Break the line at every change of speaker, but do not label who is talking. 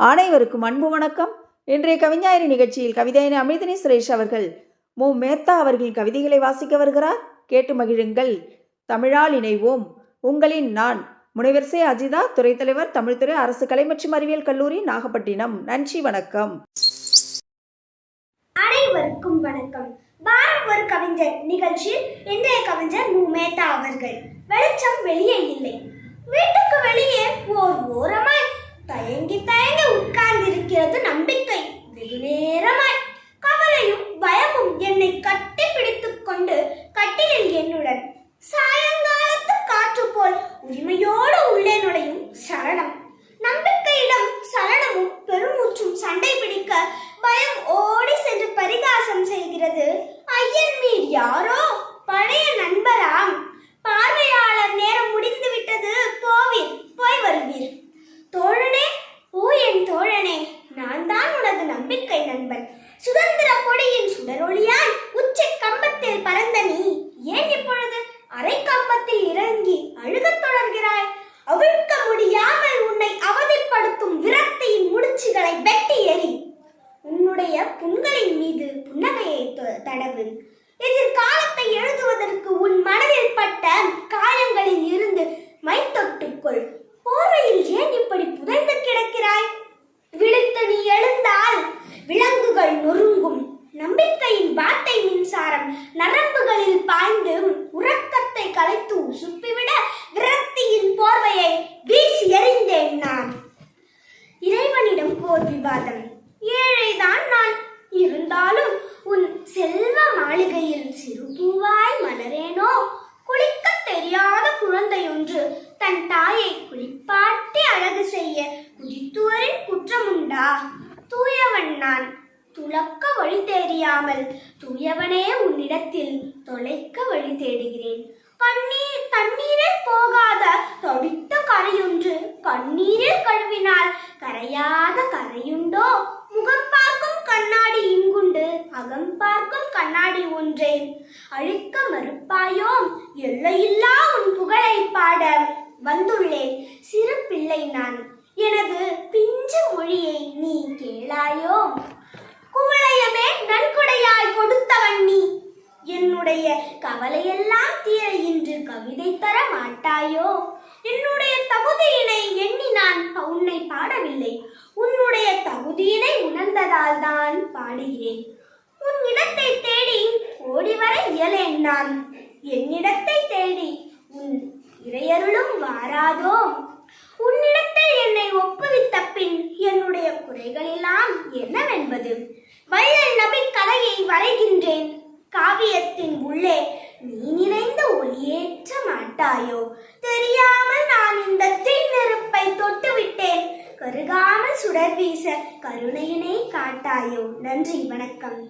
அனைவருக்கும் அன்பு வணக்கம். இன்றைய கவிஞாயிறு நிகழ்ச்சியில் கவிதையின் அமிர்தினி சுரேஷ் அவர்கள் மு. மேத்தா அவர்களின் கவிதைகளை வாசிக்க வருகிறார். கேட்டு மகிழுங்கள். தமிழால் இணைவோம். உங்களின் நான் முனைவர் சே. அஜிதா துறைத்தலைவர் தமிழ்துறை அரசு கலை மற்றும் அறிவியல் கல்லூரி நாகப்பட்டினம். நன்றி வணக்கம்.
அனைவருக்கும் வணக்கம். பாரம் ஒரு கவிஞர் நிகழ்ச்சியில் இன்றைய கவிஞர் மு. மேத்தா அவர்கள். வெளிச்சம் வெளியே இல்லை. வீட்டுக்கு வெளியே உண்மையோடு உள்ளே நுழையும் சரணம். நம்பிக்கையிடம் சரணமும் பெருமூச்சும் சண்டை பிடிக்க பயம் ஓடி சென்று பரிகாசம் செய்கிறது. ஐயன் மீர் யாரோ? பழைய நண்பராம். பார்வையாளர் நேரம் முடிந்து விட்டது. போவீர் போய் வருவீர். தோழனே ஓ என் தோழனே நான் தான் உனது நம்பிக்கை நண்பன். சுதந்திர கொடியின் சுடரொளியாய் உச்சை கம்பத்தில் பறந்த நீ ஏன் இப்பொழுது அரை கம்பத்தில் இறங்கி அழுக seven மாளிகையில் சிறு பூவாய் மலரேனோ? குளிக்க தெரியாத குழந்தையொன்று தன் தாயை குளிப்பாட்டி அழகு செய்ய குதித்துவரின் குற்றமுண்டா? தூயவன் நான் துளக்க வழி தெரியாமல் தூயவனே உன்னிடத்தில் தொலைக்க வழி தேடுகிறேன். பன்னீர் கண்ணாடி ஒன்றே அழிக்க மறுப்பாயோ? எல்லையில்லா உன் புகழை பாட வந்துள்ளேன். சிறு பிள்ளை நான். எனது பிஞ்சு மொழியை நீ கேளாயோ? குவளையமே நன்கொடையாய் கொடுத்தவன் நீ. என்னுடைய கவலையெல்லாம் தீர இன்று கவிதை தர மாட்டாயோ? என்னுடைய தகுதியினை எண்ணி நான் உன்னை பாடவில்லை. உன்னுடைய தகுதியினை உணர்ந்ததால் தான் பாடுகிறேன். இடத்தை தேடி ஓடி வர இயலேன் நான். என்னிடத்தை தேடி உன் இறையருளும் வாராதோ. உன்னிடத்தில் என்னை ஒப்புவித்த பின் என்னுடைய குறைகளெல்லாம் என்னவென்பது? வள்ளல் நபி கலையை வரைகின்றேன். காவியத்தின் உள்ளே நீ நிறைந்த ஒளியேற்ற மாட்டாயோ? தெரியாமல் நான் இந்த தீ நெருப்பை தொட்டு விட்டேன் கருகாமல் சுடர் வீச கருணையினை காட்டாயோ? நன்றி வணக்கம்.